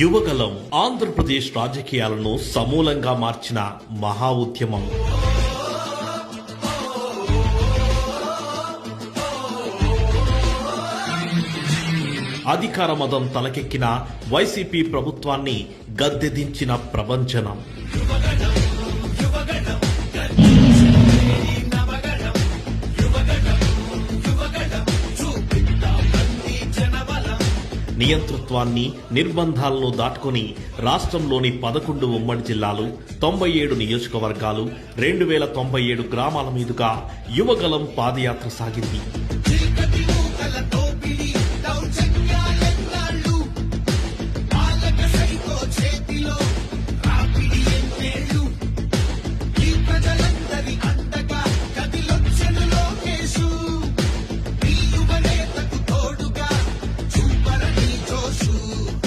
యువగలం ఆంధ్రప్రదేశ్ రాజకీయాలను సమూలంగా మార్చిన మహా ఉద్యమం. అధికార మదం తలకెక్కిన వైసీపీ ప్రభుత్వాన్ని గద్దెదించిన ప్రపంచనం నియంతృత్వాన్ని నిర్బంధాలను దాటుకుని రాష్ట్రంలోని పదకొండు ఉమ్మడి జిల్లాలు తొంభై ఏడు నియోజకవర్గాలు రెండు వేల తొంభై ఏడు గ్రామాల మీదుగా యువగలం పాదయాత్ర సాగింది.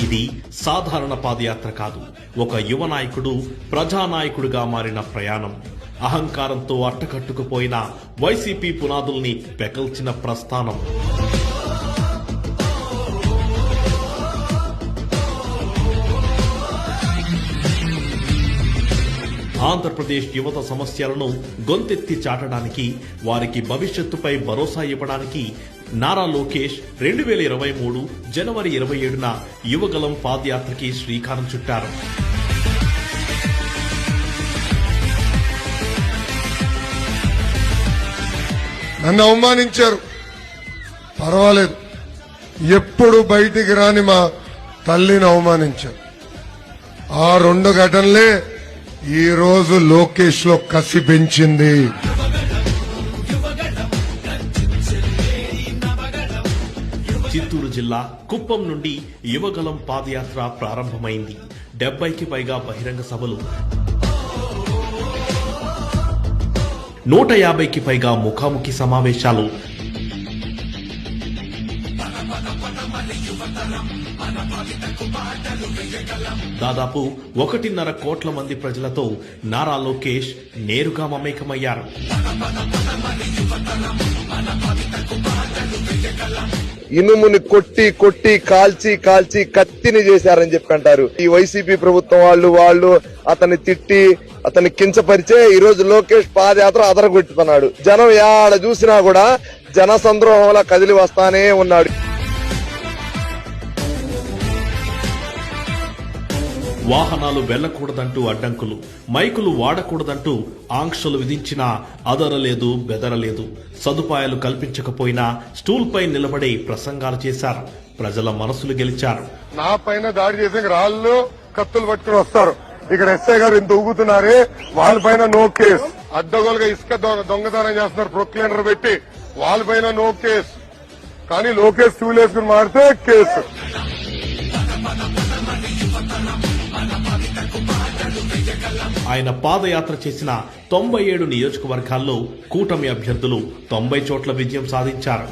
ఇది సాధారణ పాదయాత్ర కాదు. ఒక యువ నాయకుడు ప్రజానాయకుడిగా మారిన ప్రయాణం. అహంకారంతో అట్టకట్టుకుపోయిన వైసీపీ పునాదుల్ని పెకల్చిన ప్రస్థానం. ఆంధ్రప్రదేశ్ యువత సమస్యలను గొంతెత్తి చాటడానికి వారికి భవిష్యత్తుపై భరోసా ఇవ్వడానికి నారా లోకేష్ రెండు వేల ఇరవై మూడు జనవరి ఇరవై ఏడున యువగలం పాదయాత్రకి శ్రీకారం చుట్టారు. నన్ను అవమానించారు. పర్వాలేదు. ఎప్పుడు బయటికి రాని మా తల్లిని అవమానించారు. ఆ రెండు ఘటనలే ఈ రోజు లోకేష్లో కసి పెంచింది. చిత్తూరు జిల్లా కుప్పం నుండి యువగలం పాదయాత్ర ప్రారంభమైంది. డెబ్బైకి పైగా బహిరంగ సభలు. నూట యాభైకి పైగా ముఖాముఖి సమావేశాలు. దాదాపు ఒకటిన్నర కోట్ల మంది ప్రజలతో నారా లోకేష్ నేరుగా మమేకమయ్యారు. ఇనుముని కొట్టి కొట్టి కాల్చి కాల్చి కత్తిని చేశారని చెప్పి అంటారు ఈ వైసీపీ ప్రభుత్వం వాళ్ళు వాళ్ళు అతన్ని తిట్టి అతన్ని కించపరిచే ఈ రోజు లోకేష్ పాదయాత్ర అదరగొట్టుతున్నాడు జనం యాడ చూసినా కూడా జన సంద్రోహంలా కదిలి వస్తానే ఉన్నాడు. వాహనాలు వెళ్ళకూడదంటూ అడ్డంకులు మైకులు వాడకూడదంటూ ఆంక్షలు విధించినా అదరలేదు బెదరలేదు. సదుపాయాలు కల్పించకపోయినా స్టూల్పై నిలబడి ప్రసంగాలు చేశారు. ప్రజల మనసులు గెలిచారు. నా పైన దాడి చేసే రాళ్ళు కత్తులు పట్టుకుని వస్తారు. ఇక్కడ ఎస్ఐ గారు ఇంత ఊగుతున్నారే? వాళ్ళపైన నో కేస్. అడ్డగోలుగా ఇసుక దొంగతనం చేస్తున్నారు ప్రొక్లీనర్ పెట్టి. వాళ్ళపైన నో కేస్. కానీ లోకేష్ టూల్ మారితే కేసు. ఆయన పాదయాత్ర చేసిన తొంభై ఏడు నియోజకవర్గాల్లో కూటమి అభ్యర్థులు తొంభై చోట్ల విజయం సాధించారు.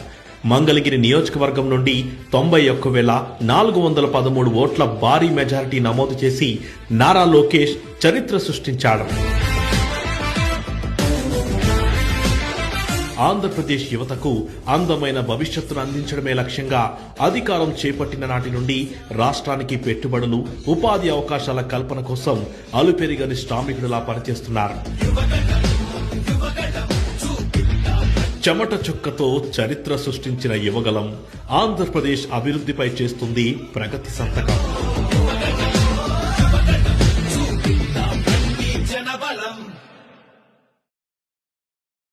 మంగళగిరి నియోజకవర్గం నుండి తొంభై ఒక్క వేల నాలుగు వందల పదమూడు ఓట్ల భారీ మెజారిటీ నమోదు చేసి నారా లోకేష్ చరిత్ర సృష్టించాడు. ఆంధ్రప్రదేశ్ యువతకు అందమైన భవిష్యత్తును అందించడమే లక్ష్యంగా అధికారం చేపట్టిన నాటి నుండి రాష్ట్రానికి పెట్టుబడులు ఉపాధి అవకాశాల కల్పన కోసం అలుపెరిగని శ్రామికుడిలా పనిచేస్తున్నారు. చెమట చుక్కతో చరిత్ర సృష్టించిన యువగలం ఆంధ్రప్రదేశ్ అభివృద్ధిపై చేస్తుంది ప్రగతి సంతకం.